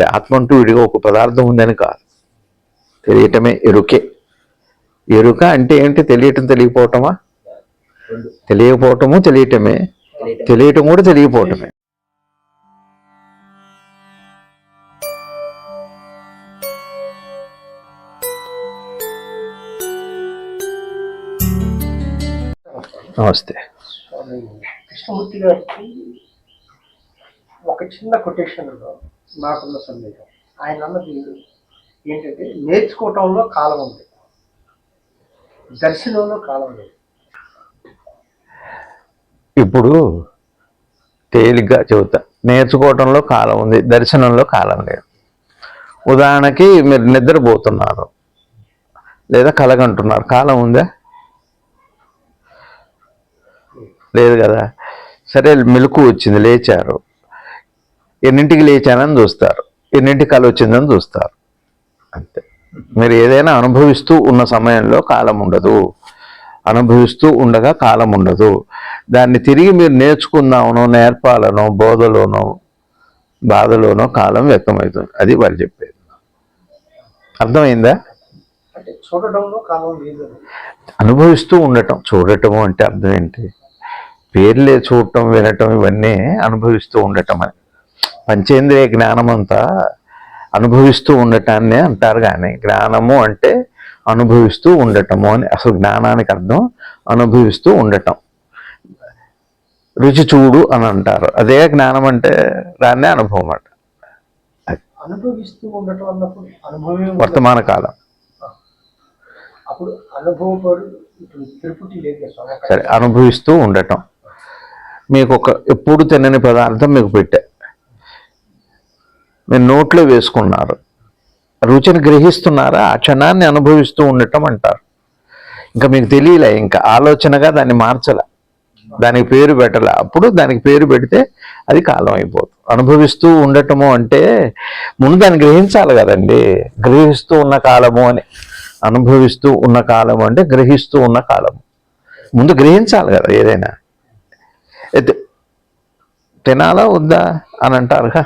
అంటే ఆత్మ అంటూ విడిగా ఒక పదార్థం ఉందని కాదు. తెలియటమే ఎరుకే. ఎరుక అంటే ఏంటి? తెలియటం తెలియకపోవటమా? తెలియకపోవటము తెలియటమే. తెలియటం కూడా తెలియకపోవటమే. నమస్తే. కృష్ణమూర్తి గారికి ఒక చిన్న కొటేషన్లో నాకున్న సందేహం ఆయన అన్నది ఏంటంటే నేర్చుకోవటంలో కాలం ఉంది. దర్శనంలో కాలం లేదు. ఇప్పుడు తేలిగ్గా చెబుతా. నేర్చుకోవటంలో కాలం ఉంది దర్శనంలో కాలం లేదు. ఉదాహరణకి మీరు నిద్రపోతున్నారు లేదా కలగంటున్నారు కాలం ఉందా? లేదు కదా. సరే మెలకు వచ్చింది లేచారు. ఎన్నింటికి లేచానని చూస్తారు. ఎన్నింటికి కల వచ్చిందని చూస్తారు. అంతే. మీరు ఏదైనా అనుభవిస్తూ ఉన్న సమయంలో కాలం ఉండదు. అనుభవిస్తూ ఉండగా కాలం ఉండదు. దాన్ని తిరిగి మీరు నేర్చుకుందామనో నేర్పాలనో బోధలోనో బాధలోనో కాలం వ్యక్తమవుతుంది. అది వాళ్ళు చెప్పేది. అర్థమైందా. అనుభవిస్తూ ఉండటం. చూడటం అంటే అర్థం ఏంటి? పేర్లే చూడటం వినటం ఇవన్నీ అనుభవిస్తూ ఉండటం అని. పంచేంద్రియ జ్ఞానం అంతా అనుభవిస్తూ ఉండటాన్ని అంటారు కానీ జ్ఞానము అంటే అనుభవిస్తూ ఉండటము అని అసలు జ్ఞానానికి అర్థం అనుభవిస్తూ ఉండటం. రుచి చూడు అని అంటారు. అదే జ్ఞానం అంటే దాన్నే అనుభవం అంట. అనుభవిస్తూ ఉండటం అన్నప్పుడు ఉండదు. వర్తమాన కాలం. అప్పుడు అనుభవపడు సరే అనుభవిస్తూ ఉండటం. మీకు ఒక ఎప్పుడు తినని పదార్థం మీకు పెట్టా. మీరు నోట్లో వేసుకున్నారు. రుచిని గ్రహిస్తున్నారా? ఆ క్షణాన్ని అనుభవిస్తూ ఉండటం అంటారు. ఇంకా మీకు తెలియలే ఇంకా ఆలోచనగా దాన్ని మార్చలే. దానికి పేరు పెట్టలే. అప్పుడు దానికి పేరు పెడితే అది కాలం అయిపోతుంది అనుభవిస్తూ ఉండటము అంటే ముందు దాన్ని గ్రహించాలి కదండి. గ్రహిస్తూ ఉన్న కాలము అని. అనుభవిస్తూ ఉన్న కాలము అంటే గ్రహిస్తూ ఉన్న కాలము. ముందు గ్రహించాలి కదా ఏదైనా. అయితే తినాలా వద్దా అని అంటారుగా?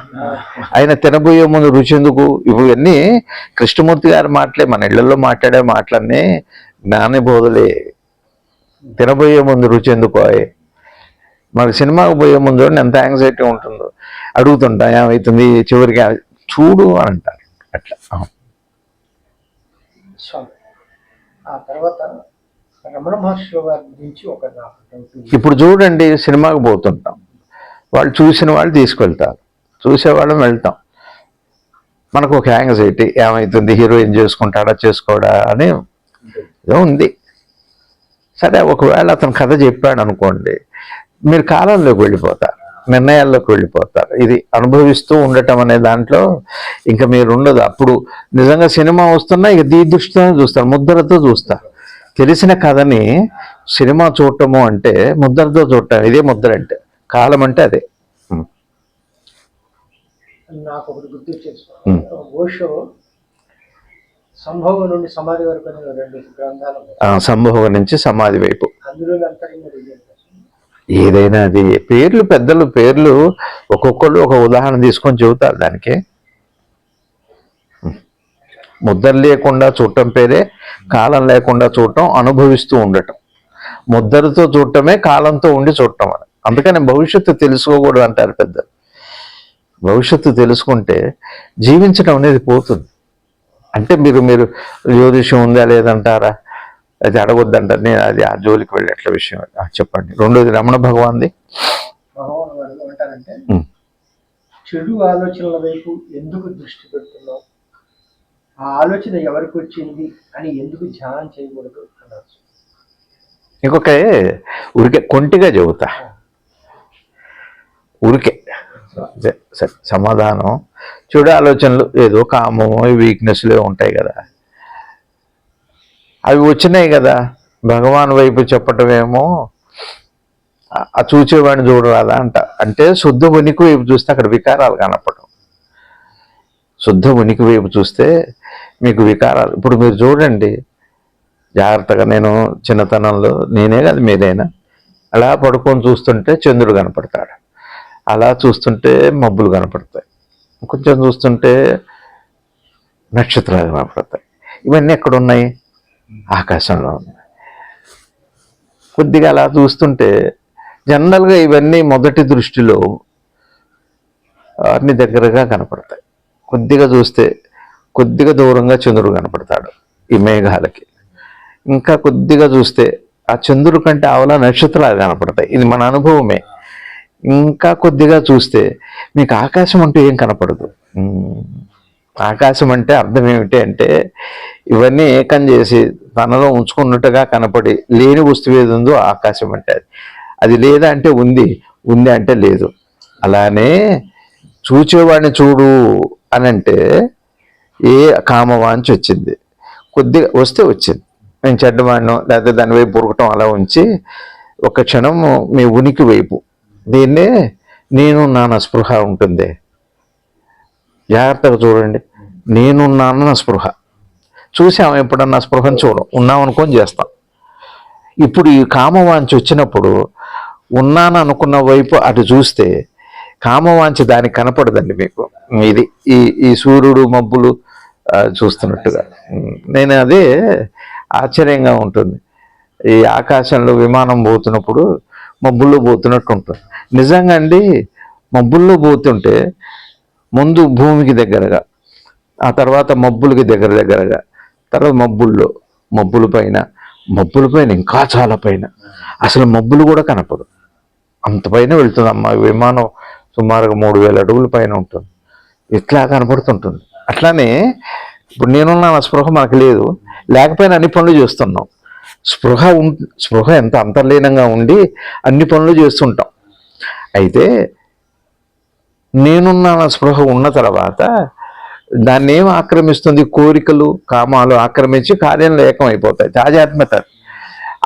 ఆయన తినబోయే ముందు రుచి ఎందుకు? ఇవన్నీ కృష్ణమూర్తి గారి మాటలే మన ఇళ్ళలో మాట్లాడే మాటలన్నీ జ్ఞాని బోధలే. తినబోయే ముందు రుచి ఎందుకు? మనకి సినిమాకి పోయే ముందు ఎంత యాంగ్జైటీ ఉంటుందో. అడుగుతుంటా ఏమవుతుంది చివరికి చూడు అని అంటారు. అట్లా. ఆ. స్వామి ఆ తర్వాత రమణ మహర్షి వారి గురించి ఒక నాకు డౌట్ ఇప్పుడు చూడండి సినిమాకి పోతుంటాం. వాళ్ళు చూసిన వాళ్ళు తీసుకెళ్తారు. చూసేవాళ్ళం వెళ్తాం. మనకు ఒక యాంగ్జైటీ ఏమవుతుంది హీరోయిన్ చేసుకుంటాడా చేసుకోడా అని ఉంది. సరే ఒకవేళ అతను కథ చెప్పాడు అనుకోండి మీరు కాలంలోకి వెళ్ళిపోతారు నిర్ణయాల్లోకి వెళ్ళిపోతారు. ఇది అనుభవిస్తూ ఉండటం అనే దాంట్లో ఇంకా మీరు ఉండదు అప్పుడు నిజంగా సినిమా వస్తున్నా ఇక దీ దృష్టితో చూస్తారు ముద్రతో చూస్తారు. తెలిసిన కథని సినిమా చూడటము అంటే ముద్రతో చూడటం ఇదే ముద్ర అంటే. కాలం అంటే అదే. నాకు ఒకటి. ఓషో సంభవం నుండి సమాధి వరకు రెండు గ్రంథాలు సంభవం నుంచి సమాధి వైపు. అందులో ఏదైనా అది పేర్లు పెద్దలు పేర్లు ఒక్కొక్కళ్ళు ఒక ఉదాహరణ తీసుకొని చెబుతారు దానికి. ముద్ర లేకుండా చూడటం పేరే కాలం లేకుండా చూడటం అనుభవిస్తూ ఉండటం. ముద్రతో చూడటమే కాలంతో ఉండి చూడటం అని అందుకని భవిష్యత్తు తెలుసుకోకూడదు అంటారు పెద్దలు భవిష్యత్తు తెలుసుకుంటే జీవించడం అనేది పోతుంది. అంటే మీరు మీరు జ్యోతిషం ఉందా లేదంటారా? అది అడగొద్దంటారు నేను అది ఆ జోలికి వెళ్ళేట్ల విషయం. ఆ, చెప్పండి. రెండోది రమణ భగవాన్ది. చెడు ఆలోచనల వైపు ఎందుకు దృష్టి పెడుతున్నావు? ఆ ఆలోచన ఎవరికి వచ్చింది అని ఎందుకు ధ్యానం చేయకూడదు అన్నారు. ఇంకొక ఊరికే కొంటిగా చెబుతా. ఊరికే. సరే సమాధానం. చెడు ఆలోచనలు ఏదో కామము వీక్నెస్లే ఉంటాయి కదా. అవి వచ్చినాయి కదా. భగవాన్ వైపు చెప్పటమేమో ఆ- ఆ చూచేవాడిని చూడరాదా అంట. అంటే శుద్ధ ఉనికి వైపు చూస్తే అక్కడ వికారాలు కనపడవు. శుద్ధ ఉనికి వైపు చూస్తే మీకు వికారాలు. ఇప్పుడు మీరు చూడండి. జాగ్రత్తగా నేను చిన్నతనంలో నేనే కాదు మీరైనా అలా పడుకొని చూస్తుంటే చంద్రుడు కనపడతాడు. అలా చూస్తుంటే మబ్బులు కనపడతాయి. కొంచెం చూస్తుంటే నక్షత్రాలు కనపడతాయి. ఇవన్నీ ఎక్కడ ఉన్నాయి ఆకాశంలో ఉన్నాయి. కొద్దిగా అలా చూస్తుంటే జనరల్గా ఇవన్నీ మొదటి దృష్టిలో అన్ని దగ్గరగా కనపడతాయి. కొద్దిగా చూస్తే కొద్దిగా దూరంగా చంద్రుడు కనపడతాడు ఈ మేఘాలకి. ఇంకా కొద్దిగా చూస్తే ఆ చంద్రుడి కంటే ఆవల నక్షత్రాలు కనపడతాయి. ఇది మన అనుభవమే. ఇంకా కొద్దిగా చూస్తే మీకు ఆకాశం అంటూ ఏం కనపడదు. ఆకాశం అంటే అర్థం ఏమిటి అంటే ఇవన్నీ ఏకం చేసి తనలో ఉంచుకున్నట్టుగా కనపడి లేని వస్తువు ఏది ఉందో ఆకాశం అంటే అది. అది లేదా అంటే ఉంది ఉంది అంటే లేదు. అలానే చూచేవాడిని చూడు అని అంటే ఏ కామవాంచి వచ్చింది? కొద్దిగా వస్తే వచ్చింది. నేను చెడ్డవాడినో లేకపోతే దాని వైపు అలా ఉంచి ఒక క్షణం మీ ఉనికి వైపు దీన్నే నేను నాన్న స్పృహ ఉంటుంది. జాగ్రత్తగా చూడండి. నేనున్నాను నా స్పృహ చూసాం ఎప్పుడన్నా స్పృహను చూడం. ఉన్నాం అనుకొని చేస్తాం. ఇప్పుడు ఈ కామవాంచి వచ్చినప్పుడు ఉన్నాను అనుకున్న వైపు అటు చూస్తే కామవాంచి దానికి కనపడదండి మీకు. ఇది ఈ ఈ సూర్యుడు మబ్బులు చూస్తున్నట్టుగా. నేను అదే ఆశ్చర్యంగా ఉంటుంది. ఈ ఆకాశంలో విమానం పోతున్నప్పుడు మబ్బుల్లో పోతున్నట్టు ఉంటుంది. నిజంగా అండి మబ్బుల్లో పోతుంటే ముందు భూమికి దగ్గరగా ఆ తర్వాత మబ్బులకి దగ్గర దగ్గరగా తర్వాత మబ్బుల్లో మబ్బుల పైన మబ్బుల పైన ఇంకా చాలా పైన. అసలు మబ్బులు కూడా కనపడు అంత పైన వెళ్తుంది అమ్మ విమానం సుమారుగా మూడు వేల అడుగుల పైన ఉంటుంది. ఇట్లా కనపడుతుంటుంది. అట్లానే ఇప్పుడు నేనున్న నా స్పృహ మనకు లేదు. లేకపోయినా అన్ని పనులు చేస్తున్నాం. స్పృహ ఉం స్పృహ ఎంత అంతర్లీనంగా ఉండి అన్ని పనులు చేస్తుంటాం. అయితే నేనున్న స్పృహ ఉన్న తర్వాత దాన్ని ఏం ఆక్రమిస్తుంది? కోరికలు కామాలు ఆక్రమించి కార్యంలో లేకమైపోతాయి తాజాత్మత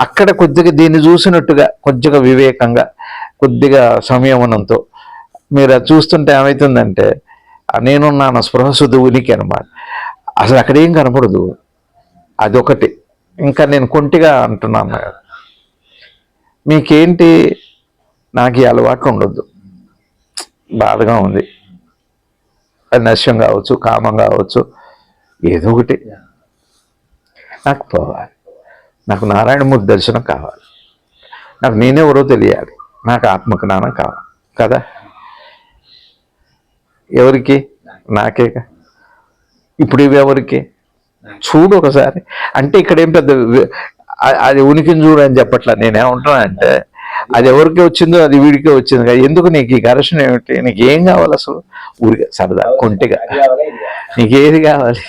అక్కడ కొద్దిగా దీన్ని చూసినట్టుగా కొద్దిగా వివేకంగా కొద్దిగా సంయమనంతో మీరు అది చూస్తుంటే ఏమవుతుందంటే ఆ నేనున్న నా స్పృహ శుద్ధి ఉనికి అనమాట అసలు అక్కడేం కనపడదు. అదొకటి. ఇంకా నేను కొంటిగా అంటున్నాను. మీకేంటి? నాకు ఈ అలవాటు ఉండొద్దు బాధగా ఉంది. అది నశ్యం కావచ్చు కామం కావచ్చు ఏదో ఒకటి. నాకు పోవాలి. నాకు నారాయణమూర్తి దర్శనం కావాలి. నాకు నేనెవరో తెలియాలి. నాకు ఆత్మజ్ఞానం కావాలి. కదా? ఎవరికి? నాకేగా ఇప్పుడు ఇవి ఎవరికి? చూడు ఒకసారి. అంటే ఇక్కడ ఏం పెద్ద అది ఉనికిని చూడు అని చెప్పట్లా. నేనేమంటున్నా అంటే అది ఎవరికి వచ్చిందో అది వీడికే వచ్చింది. కదా ఎందుకు నీకు ఈ ఘర్షణ ఏమిటి? నీకు ఏం కావాలి అసలు? ఊరికే సరదా కొంటిగా. నీకు ఏది కావాలి?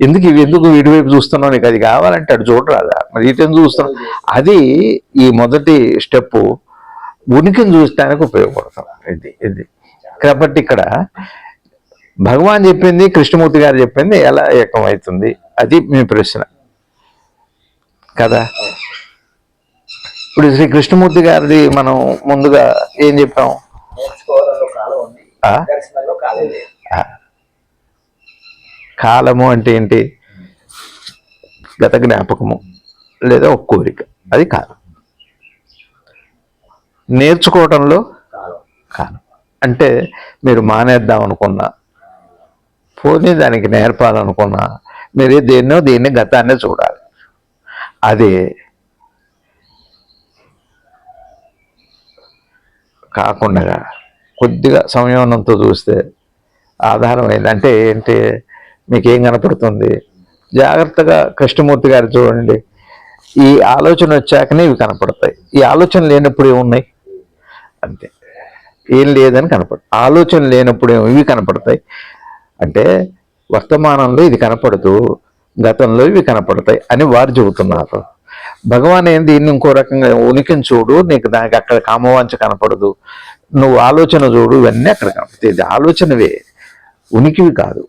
ఎందుకు ఇవి ఎందుకు వీడి వైపు చూస్తున్నావు? నీకు అది కావాలంటే అటు చూడరాదా మరి ఇటు చూస్తున్నావు? అది ఈ మొదటి స్టెప్ ఉనికిని చూడటానికి ఉపయోగపడతాం. ఇది ఇది. కాబట్టి ఇక్కడ భగవాన్ చెప్పింది కృష్ణమూర్తి గారు చెప్పింది ఎలా ఏకమవుతుంది? అది మీ ప్రశ్న. కదా? ఇప్పుడు శ్రీ కృష్ణమూర్తి గారిది మనం ముందుగా ఏం చెప్పాం. కాలము అంటే ఏంటి? గత జ్ఞాపకము లేదా ఒక కోరిక. అది కాలం. నేర్చుకోవడంలో కాలం. కాలం. అంటే మీరు మానేద్దాం అనుకున్నా పోనీ దానికి నేర్పాలనుకున్నా మీరు దేన్నో దీన్ని గతాన్నే చూడాలి. అదే కాకుండా కొద్దిగా సంయమనంతో చూస్తే ఆధారమైంది అంటే ఏంటి? మీకు ఏం కనపడుతుంది? జాగ్రత్తగా కృష్ణమూర్తి గారు చూడండి. ఈ ఆలోచన వచ్చాకనే ఇవి కనపడతాయి. ఈ ఆలోచన లేనప్పుడు ఏమున్నాయి? అంతే. ఏం లేదని కనపడు ఆలోచన లేనప్పుడు ఇవి కనపడతాయి. అంటే వర్తమానంలో ఇది కనపడదు గతంలో ఇవి కనపడతాయి అని వారు చెబుతున్నారు. భగవాన్ ఏంది? ఇంకో రకంగా ఉనికిని చూడు నీకు దానికి అక్కడ కామవాంచ కనపడదు. నువ్వు ఆలోచన చూడు ఇవన్నీ అక్కడ కనపడతాయి. ఇది ఆలోచనవే. ఉనికివి కాదు.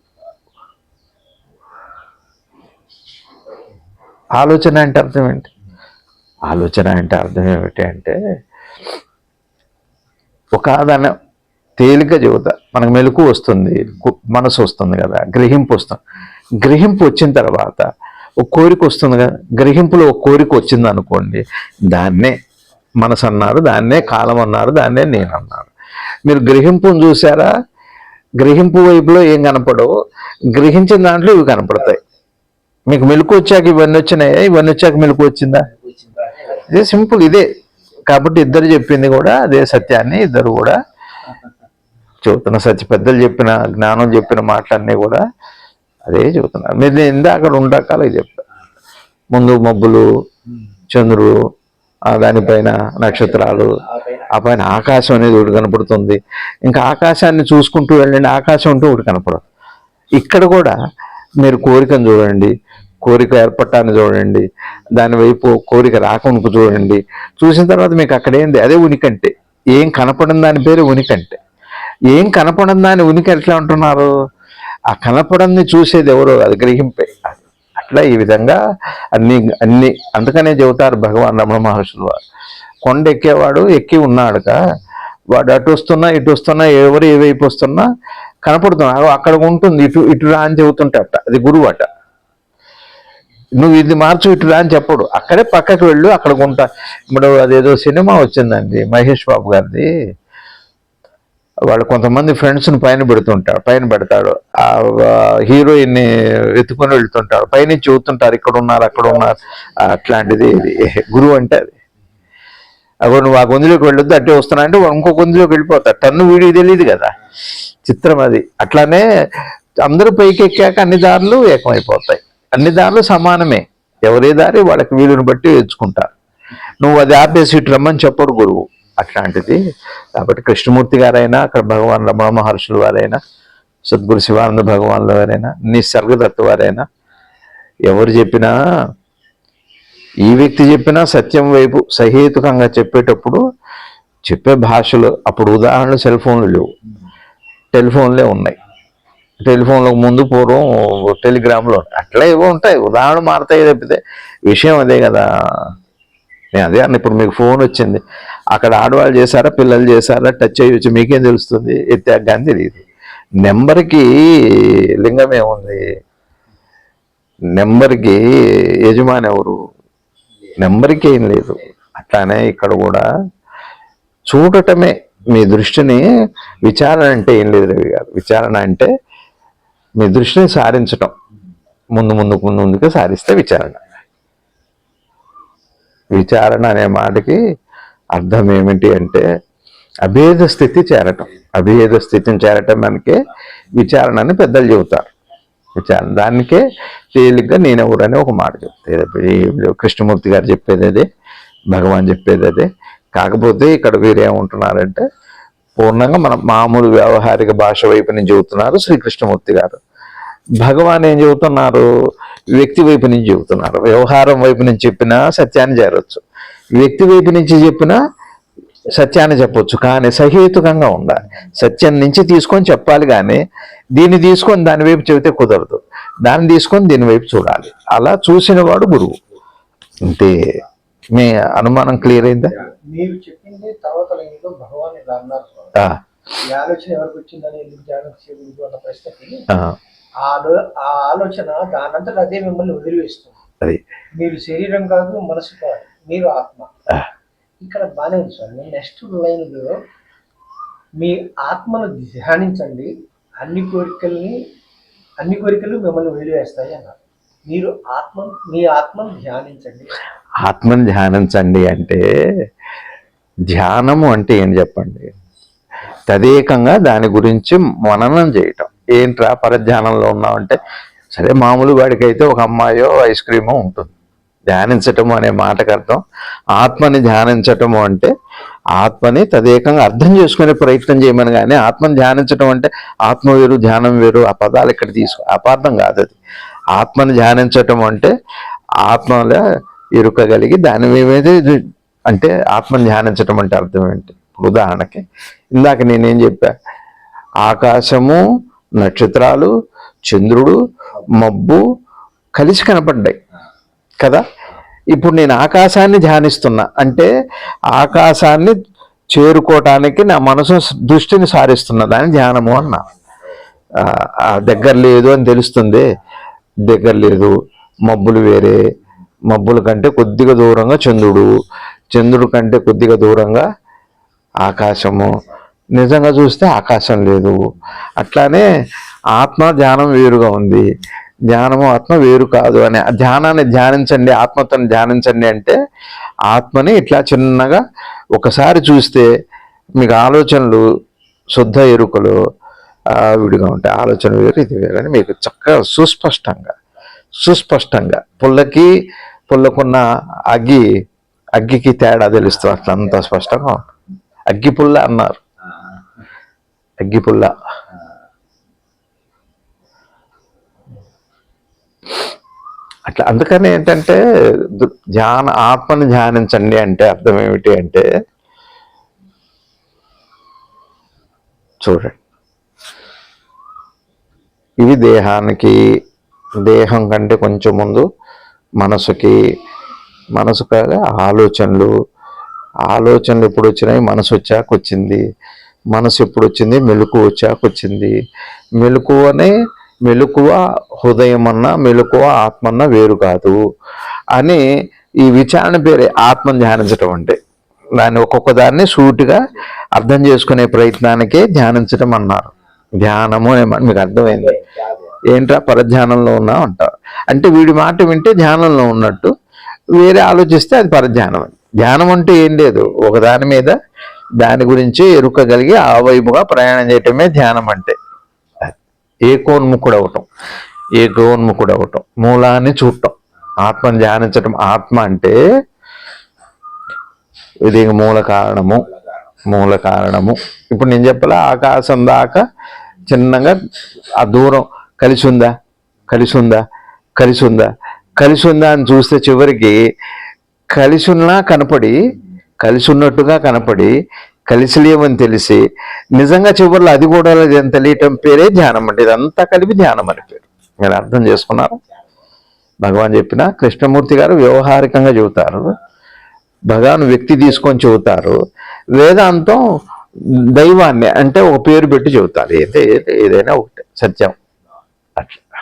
ఆలోచన అంటే అర్థం ఏంటి? ఆలోచన అంటే అర్థం ఏమిటి అంటే ఒక దాని తేలిక జీవిత మనకు మెలకు వస్తుంది మనసు వస్తుంది కదా గ్రహింపు వస్తుంది. గ్రహింపు వచ్చిన తర్వాత ఒక కోరిక వస్తుంది కదా. గ్రహింపులో ఒక కోరిక వచ్చింది అనుకోండి దాన్నే మనసు అన్నారు దాన్నే కాలం అన్నారు దాన్నే నేను అన్నారు మీరు గ్రహింపును చూసారా గ్రహింపు వైపులో ఏం కనపడవు. గ్రహించిన దాంట్లో ఇవి కనపడతాయి. మీకు మెలకు వచ్చాక ఇవన్నీ వచ్చినాయా? ఇవన్నీ వచ్చాక మెలకు వచ్చిందా? ఇదే సింపుల్ ఇదే. కాబట్టి ఇద్దరు చెప్పింది కూడా అదే సత్యాన్ని ఇద్దరు కూడా చెబుతున్న సత్య పెద్దలు చెప్పిన జ్ఞానం చెప్పిన మాటలన్నీ కూడా అదే చెబుతున్నారు మీరు నేను ఇందాక రెండు రకాలుగా చెప్పా ముందు మబ్బులు చంద్రుడు ఆ దానిపైన నక్షత్రాలు ఆ పైన ఆకాశం అనేది ఒకటి కనపడుతుంది. ఇంకా ఆకాశాన్ని చూసుకుంటూ వెళ్ళండి. ఆకాశం ఉంటూ ఒకటి కనపడదు. ఇక్కడ కూడా మీరు కోరికను చూడండి. కోరిక ఏర్పడటాన్ని చూడండి. దాని వైపు కోరిక రాకుండా చూడండి. చూసిన తర్వాత మీకు అక్కడ ఏంది? అదే ఉనికంటే. ఏం కనపడని దాని పేరు ఉనికంటే. ఏం కనపడని దాని ఉనికి ఎట్లా ఉంటున్నారు ఆ కనపడని చూసేది ఎవరో అది గ్రహింపే. అట్లా ఈ విధంగా అన్ని అన్ని అందుకనే చెబుతారు భగవాన్ రమణ మహర్షులు వారు. కొండ ఎక్కేవాడు ఎక్కి ఉన్నాడుక వాడు అటు వస్తున్నా ఇటు వస్తున్నా ఎవరు ఏ వైపు వస్తున్నా కనపడుతున్నా. అక్కడ ఉంటుంది ఇటు ఇటు రా అని చెబుతుంటాట అది గురువు అట. నువ్వు ఇది మార్చు ఇటు రా అని చెప్పడు. అక్కడే పక్కకి వెళ్ళు అక్కడ ఉంటా. ఇప్పుడు అదేదో సినిమా వచ్చిందండి మహేష్ బాబు గారిది. వాళ్ళు కొంతమంది ఫ్రెండ్స్ని పైన పెడుతుంటాడు పైన పెడతాడు ఆ హీరోయిన్ని ఎత్తుకొని వెళ్తుంటాడు పైన చూస్తుంటారు ఇక్కడ ఉన్నారు అక్కడ ఉన్నారు. అట్లాంటిది ఇది. గురువు అంటే అది. అప్పుడు నువ్వు ఆ గొంతులోకి వెళ్ళొద్దు అట్టే వస్తున్నా అంటే ఇంకో గొంతులోకి వెళ్ళిపోతాడు టన్ను వీడికి తెలియదు కదా. చిత్రం అది. అట్లానే అందరూ పైకి ఎక్కాక అన్ని దారులు ఏకమైపోతాయి. అన్ని దారులు సమానమే. ఎవరే దారి వాళ్ళకి వీలుని బట్టి ఎంచుకుంటారు. నువ్వు అది ఆపేసి ఇటు రమ్మని చెప్పడు గురువు. అట్లాంటిది. కాబట్టి కృష్ణమూర్తి గారైనా అక్కడ భగవాన్ రమణ మహర్షులు వారైనా సద్గురు శివానంద భగవాన్ల వారైనా నిసర్గదత్త వారైనా ఎవరు చెప్పినా ఈ వ్యక్తి చెప్పినా సత్యం వైపు సహేతుకంగా చెప్పేటప్పుడు చెప్పే భాషలు అప్పుడు ఉదాహరణలు సెల్ ఫోన్లు లేవు. టెలిఫోన్లే ఉన్నాయి. టెలిఫోన్లకు ముందు పూర్వం టెలిగ్రామ్లో అట్లా ఏవో ఉంటాయి. ఉదాహరణ మారుతాయి తప్పితే విషయం అదే కదా. నేను అదే అన్న ఇప్పుడు మీకు ఫోన్ వచ్చింది. అక్కడ ఆడవాళ్ళు చేశారా పిల్లలు చేశారా టచ్ చేయొచ్చు మీకేం తెలుస్తుంది? ఎత్తాక కానీ తెలియదు. నెంబర్కి లింగం ఏముంది? నెంబర్కి యజమాని ఎవరు? నెంబర్కి ఏం లేదు. అట్లానే ఇక్కడ కూడా చూడటమే మీ దృష్టిని విచారణ అంటే ఏం లేదు రవి గారు. విచారణ అంటే మీ దృష్టిని సారించటం. ముందు ముందుకు ముందు ముందుకు సారిస్తే విచారణ. విచారణ అనే మాటకి అర్థం ఏమిటి అంటే అభేద స్థితి చేరటం. అభేద స్థితిని చేరటం మనకి విచారణ అని పెద్దలు చెబుతారు. విచారణ దానికే తేలిగ్గా నేనెవరని ఒక మాట చెప్తాను కృష్ణమూర్తి గారు చెప్పేది అదే భగవాన్ చెప్పేది అదే. కాకపోతే ఇక్కడ వీరేమంటున్నారంటే పూర్ణంగా మన మామూలు వ్యవహారిక భాష వైపు నుంచి చెబుతున్నారు శ్రీకృష్ణమూర్తి గారు. భగవాన్ ఏం చెబుతున్నారు? వ్యక్తి వైపు నుంచి చెబుతున్నారు. వ్యవహారం వైపు నుంచి చెప్పినా సత్యాన్ని చేరొచ్చు. వ్యక్తి వైపు నుంచి చెప్పినా సత్యాన్ని చెప్పొచ్చు కానీ సహేతుకంగా ఉండాలి. సత్యం నుంచి తీసుకొని చెప్పాలి కానీ దీన్ని తీసుకొని దాని వైపు చెబితే కుదరదు. దాన్ని తీసుకొని దీని వైపు చూడాలి. అలా చూసిన వాడు గురువు. అంతే మీ అనుమానం క్లియర్ అయిందా? మీరు చెప్పింది తర్వాత లైన్లో భగవాన్ ఇలా అన్నారు స్వామి. ఆ, ఈ ఆలోచన ఎవరికి వచ్చిందని ఎందుకు ధ్యానం చేయకూడదు అన్న ప్రశ్నకి? ఆ, ఆ ఆలో- ఆ ఆలోచన దానంతట అదే మిమ్మల్ని వదిలివేస్తుంది. అది. మీరు శరీరం కాదు మనసు కాదు. మీరు ఆత్మ. ఇక్కడ బాగానే ఉంది స్వామి నెక్స్ట్ లైన్లో మీ ఆత్మను ధ్యానించండి. అన్ని కోరికల్ని అన్ని కోరికలు మిమ్మల్ని వదిలివేస్తాయి అన్నారు. మీరు ఆత్మ మీ ఆత్మను ధ్యానించండి. ఆత్మని ధ్యానించండి అంటే ధ్యానము అంటే ఏం చెప్పండి? తదేకంగా దాని గురించి మననం చేయటం. ఏంట్రా పరధ్యానంలో ఉన్నామంటే సరే మామూలు వాడికైతే ఒక అమ్మాయో ఐస్ క్రీమో ఉంటుంది. ధ్యానించటము అనే మాటకు అర్థం. ఆత్మని ధ్యానించటము అంటే ఆత్మని తదేకంగా అర్థం చేసుకునే ప్రయత్నం చేయమని కానీ ఆత్మని ధ్యానించటం అంటే ఆత్మ వేరు ధ్యానం వేరు ఆ పదాలు ఇక్కడ తీసుకో అపార్థం కాదు అది. ఆత్మని ధ్యానించటం అంటే ఆత్మలో ఇరుకగలిగి దాని ఏమైతే అంటే ఆత్మని ధ్యానించటం అంటే అర్థం ఏంటి? ఇప్పుడు ఉదాహరణకి ఇందాక నేనేం చెప్పా? ఆకాశము నక్షత్రాలు చంద్రుడు మబ్బు కలిసి కనపడ్డాయి. కదా? ఇప్పుడు నేను ఆకాశాన్ని ధ్యానిస్తున్నా. అంటే ఆకాశాన్ని చేరుకోవటానికి నా మనసు దృష్టిని సారిస్తున్నా. దాని ధ్యానము అన్నా. దగ్గర లేదు అని తెలుస్తుంది. దగ్గర లేదు. మబ్బులు వేరే. మబ్బుల కంటే కొద్దిగా దూరంగా చంద్రుడు. చంద్రుడు కంటే కొద్దిగా దూరంగా ఆకాశము. నిజంగా చూస్తే ఆకాశం లేదు. అట్లానే ఆత్మ ధ్యానం వేరుగా ఉంది. ధ్యానము ఆత్మ వేరు కాదు అని. ఆ ధ్యానాన్ని ధ్యానించండి ఆత్మతను ధ్యానించండి అంటే ఆత్మని ఇట్లా చిన్నగా ఒకసారి చూస్తే మీకు ఆలోచనలు శుద్ధ ఎరుకలు విడిగా ఉంటాయి ఆలోచన వేరు ఇది వేరు అని మీకు చక్కగా సుస్పష్టంగా సుస్పష్టంగా పుల్లకి పుల్లకున్న అగ్గి అగ్గికి తేడా తెలుస్తుంది అట్లా అంత స్పష్టంగా ఉంటుంది. అగ్గి పుల్ల అన్నారు అగ్గి అట్లా అందుకని ఏంటంటే ధ్యాన ఆత్మను ధ్యానించండి అంటే అర్థం ఏమిటి అంటే చూడండి. ఇవి దేహానికి దేహం కంటే కొంచెం ముందు మనసుకి మనసు కాగా ఆలోచనలు. ఆలోచనలు ఎప్పుడు వచ్చినాయి? మనసు వచ్చాక వచ్చింది మనసు ఎప్పుడు వచ్చింది? మెలకు వచ్చాక వచ్చింది మెలకువనే మెలకువ హృదయం అన్న మెలకువ ఆత్మన్న వేరు కాదు అని ఈ విచారణ పేరే ఆత్మ ధ్యానించటం అంటే. దాన్ని ఒక్కొక్క దాన్ని సూటిగా అర్థం చేసుకునే ప్రయత్నానికే ధ్యానించటం అన్నారు. ధ్యానము అనే మీకు అర్థమైంది. ఏంట్రా పరధ్యానంలో ఉన్నా అంటారు అంటే వీడి మాట వింటే ధ్యానంలో ఉన్నట్టు వేరే ఆలోచిస్తే అది పరధ్యానం ధ్యానం అంటే ఏం లేదు. ఒకదాని మీద దాని గురించి ఎరుకగలిగి ఆ వైపుగా ప్రయాణం చేయటమే ధ్యానం అంటే. ఏకోన్ముఖుడు అవటం ఏకోన్ముఖుడు అవటం మూలాన్ని చూడటం. ఆత్మను ధ్యానించటం. ఆత్మ అంటే ఇది మూల కారణము. మూల కారణము. ఇప్పుడు నేను చెప్పలే ఆకాశం దాకా చిన్నగా ఆ దూరం కలిసి ఉందా కలిసి ఉందా కలిసి ఉందా కలిసి ఉందా అని చూస్తే చివరికి కలిసి ఉన్నా కనపడి కలిసి ఉన్నట్టుగా కనపడి కలిసిలేమని తెలిసి నిజంగా చివరిలో అది కూడా లేదని తెలియటం పేరే ధ్యానం అంటే ఇదంతా కలిపి ధ్యానం అని పేరు. మీరు అర్థం చేసుకున్నారు భగవాన్ చెప్పిన కృష్ణమూర్తి గారు వ్యవహారికంగా చెబుతారు. భగవాన్ వ్యక్తి తీసుకొని చెబుతారు. వేదాంతం దైవాన్ని అంటే ఒక పేరు పెట్టి చెబుతారు. ఏదే ఏదైనా ఒకటే. సత్యం. అట్లా.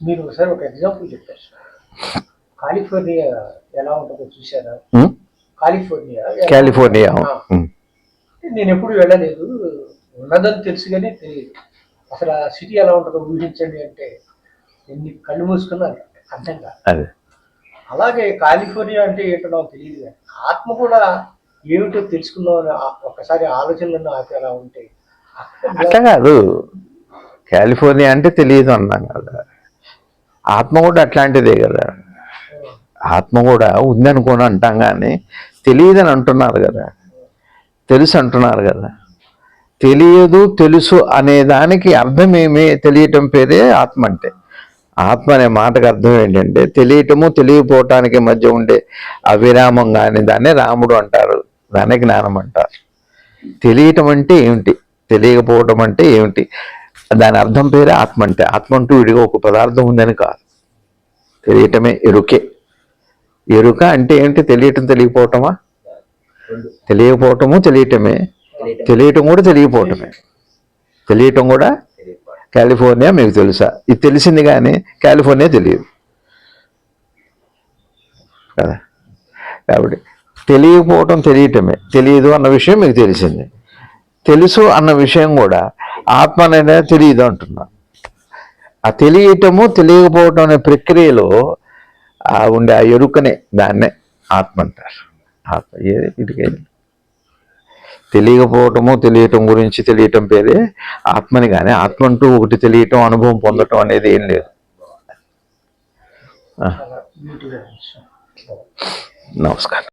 మీరు ఒకసారి ఒక ఎగ్జాంపుల్ చెప్పారు. కాలిఫోర్నియా ఎలా ఉంటుందో చూసారా ఉం? కాలిఫోర్నియా? కాలిఫోర్నియా ఉం. నేను ఎప్పుడు వెళ్ళలేదు. ఉన్నదని తెలుసు కానీ తెలియదు. అసలు ఆ సిటీ ఎలా ఉంటుందో ఊహించండి అంటే ఎన్ని కళ్ళు మూసుకున్నా అర్థం కాదు అదే. అలాగే కాలిఫోర్నియా అంటే ఏంటో నాకు తెలియదు కానీ ఆత్మ కూడా ఏమిటో తెలుసుకుందామని ఒక్కసారి ఆలోచనలను ఆపి అలా ఉంటే. అట్లా కాదు. కాలిఫోర్నియా అంటే తెలియదు అన్నాం కదా. ఆత్మ కూడా అట్లాంటిదే కదా. ఆత్మ కూడా ఉందనుకోని అంటాం కానీ తెలియదని అంటున్నారు కదా. తెలుసు అంటున్నారు కదా. తెలియదు తెలుసు అనే దానికి అర్థం తెలియటం పేరే ఆత్మ అంటే. ఆత్మ అనే మాటకు అర్థం ఏంటంటే తెలియటము తెలియపోవటానికి మధ్య ఉండే అవిరామం కానీ దాన్నే రాముడు అంటారు. దాన్ని జ్ఞానం అంటారు. తెలియటం అంటే ఏమిటి? తెలియకపోవటం అంటే ఏమిటి? దాని అర్థం పేరే ఆత్మ అంటే. ఆత్మ అంటూ విడిగా ఒక పదార్థం ఉందని కాదు. తెలియటమే ఎరుకే ఎరుక అంటే ఏంటి? తెలియటం తెలియకపోవటమా? తెలియకపోవటము తెలియటమే. తెలియటం కూడా తెలియకపోవటమే. తెలియటం కూడా కాలిఫోర్నియా మీకు తెలుసా? ఇది తెలిసింది కానీ కాలిఫోర్నియా తెలియదు. కదా? కాబట్టి తెలియకపోవటం తెలియటమే. తెలియదు అన్న విషయం మీకు తెలిసింది. తెలుసు అన్న విషయం కూడా ఆత్మ అనేది తెలియదు అంటున్నా. ఆ తెలియటము తెలియకపోవటం అనే ప్రక్రియలో ఆ ఉండే ఆ ఎరుకనే దాన్నే ఆత్మ అంటారు. ఆత్మ ఏది? ఇదిగే తెలియకపోవటము తెలియటం గురించి తెలియటం పేరే ఆత్మని కానీ ఆత్మ అంటూ ఒకటి తెలియటం అనుభవం పొందటం అనేది ఏం లేదు. నమస్కారం.